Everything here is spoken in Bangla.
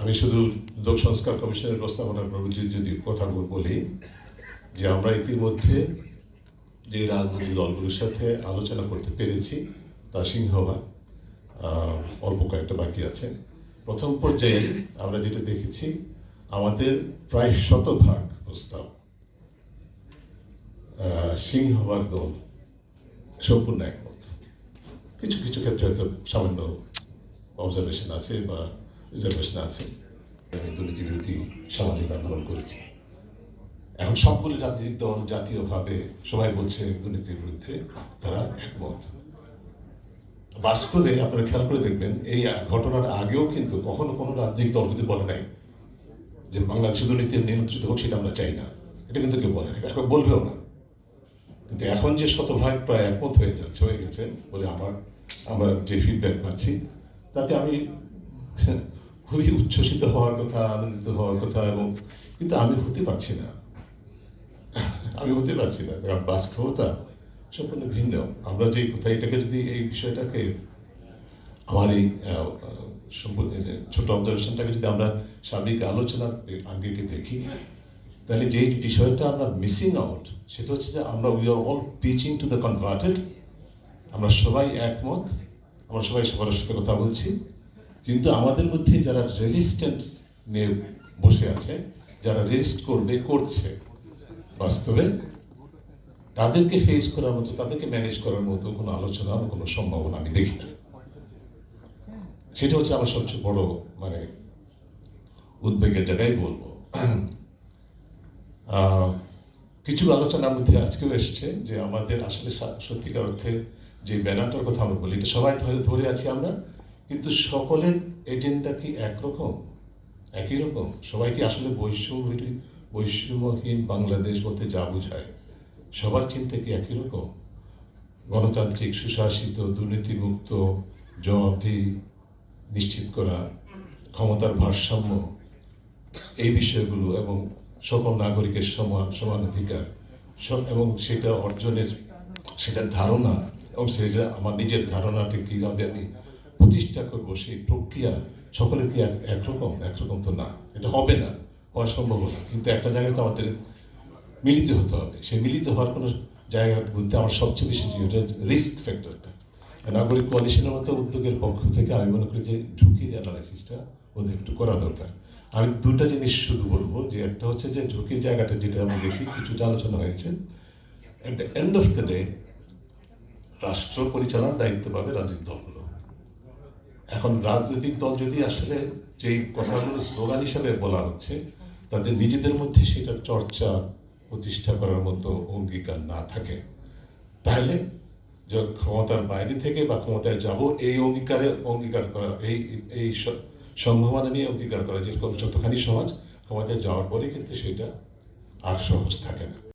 আমি শুধু লোক সংস্কার কমিশনের প্রস্তাবনার প্রভৃতি যদি কথা বলি, যে আমরা ইতিমধ্যে যে রাজনৈতিক দলগুলোর সাথে আলোচনা করতে পেরেছি, তা সিংহভাগ অল্প কয়েকটা বাকি আছে। প্রথম পর্যায়ে আমরা যেটা দেখেছি, আমাদের প্রায় শতভাগ প্রস্তাব সিংহভাগ দল সম্পূর্ণ একমত। কিছু কিছু ক্ষেত্রে হয়তো সামান্য অবজারভেশন আছে বা রিজার্ভেশন আছে। আমি দুর্নীতি বিরোধী সামাজিক আন্দোলন করেছি। এখন সবগুলো রাজনৈতিক দল জাতীয়ভাবে সবাই বলছে দুর্নীতির বিরুদ্ধে তারা একমত। বাস্তবে আপনারা খেয়াল করে দেখবেন, এই ঘটনার আগেও কিন্তু কখনো কোনো রাজনৈতিক দল কিন্তু বলে নাই যে বাংলাদেশে দুর্নীতি নিয়ন্ত্রিত হোক সেটা আমরা চাই না। এটা কিন্তু কেউ বলে না এখন বলবেও না। কিন্তু এখন যে শতভাগ প্রায় একমত হয়ে যাচ্ছে, হয়ে গেছে বলে আমার, আমরা যে ফিডব্যাক পাচ্ছি, তাতে আমি খুবই উচ্ছ্বসিত হওয়ার কথা, আনন্দিত হওয়ার কথা এবং কিন্তু আমি হতে পারছি না। আমি হতে পারছি না, কারণ বাস্তবতা সম্পূর্ণ ভিন্ন। আমরা যে কথা, এটাকে যদি এই বিষয়টাকে, আমার এই ছোট অবজারভেশনটাকে যদি আমরা সার্বিক আলোচনার আঙ্গিকে দেখি, তাহলে যে বিষয়টা আমরা মিসিং আউট সেটা হচ্ছে যে আমরা we are all pitching to the converted আমরা সবাই একমত, আমরা সবাই সবার সাথে কথা বলছি। কিন্তু আমাদের মধ্যে যারা রেজিস্ট্যান্ট নিয়ে বসে আছে, যারা রেজিস্ট করবে, করছে, বাস্তবে, তাদেরকে ফেস করার মতো, তাদেরকে ম্যানেজ করার মতো কোনো আলোচনা বা কোনো সম্ভাবনা আমি দেখি না। সেটা হচ্ছে আমার সবচেয়ে বড় মানে উদ্বেগের জায়গায় বলব। কিছু আলোচনার মধ্যে আজকেও এসছে যে আমাদের আসলে সত্যিকার অর্থে যে ব্যানারটার কথা আমরা বলি, এটা সবাই ধরে ধরে আছি আমরা কিন্তু সকলের এজেন্ডা কি একরকম? একই রকম? সবাই কি আসলে বৈষম্য বৈষম্যহীন বাংলাদেশ বলতে যা বোঝায়, সবার চিন্তা কি একই রকম? গণতান্ত্রিক, সুশাসিত, দুর্নীতিমুক্ত জবাবদি নিশ্চিত করা, ক্ষমতার ভারসাম্য, এই বিষয়গুলো এবং সকল নাগরিকের সমান সমান অধিকার এবং সেটা অর্জনের, সেটার ধারণা এবং সেটা আমার নিজের ধারণাটি কীভাবে আমি প্রতিষ্ঠা করব, সেই প্রক্রিয়া, সকলের কি এক- একরকম? একরকম তো না। এটা হবে না, হওয়া সম্ভব না। কিন্তু একটা জায়গায় তো আমাদের মিলিত হতে হবে। সেই মিলিত হওয়ার কোনো জায়গা বলতে আমার সবচেয়ে বেশি যেটা রিস্ক ফ্যাক্টরটা নাগরিক কোয়ালিশনের মতো উদ্যোগের পক্ষ থেকে আমি মনে করি যে ঝুঁকির অ্যানালাইসিসটা ওদের একটু করা দরকার। আমি দুটা জিনিস শুধু বলব, যে একটা হচ্ছে যে ঝুঁকির জায়গাটা যেটা আমি দেখি, কিছু আলোচনা হয়েছে at the end of the day রাষ্ট্র পরিচালনার দায়িত্ব পাবে রাজনৈতিক দলগুলো এখন রাজনৈতিক দল যদি আসলে যেই কথাগুলো স্লোগান হিসাবে বলা হচ্ছে, তাদের নিজেদের মধ্যে সেটার চর্চা প্রতিষ্ঠা করার মতো অঙ্গীকার না থাকে। তাহলে ক্ষমতার বাইরে থেকে বা ক্ষমতায় যাব, এই অঙ্গীকারে অঙ্গীকার করা, এই এই সম্ভাবনা নিয়ে অঙ্গীকার করা যেরকম যতখানি সহজ, ক্ষমতায় যাওয়ার পরে কিন্তু সেটা আর সহজ থাকে না।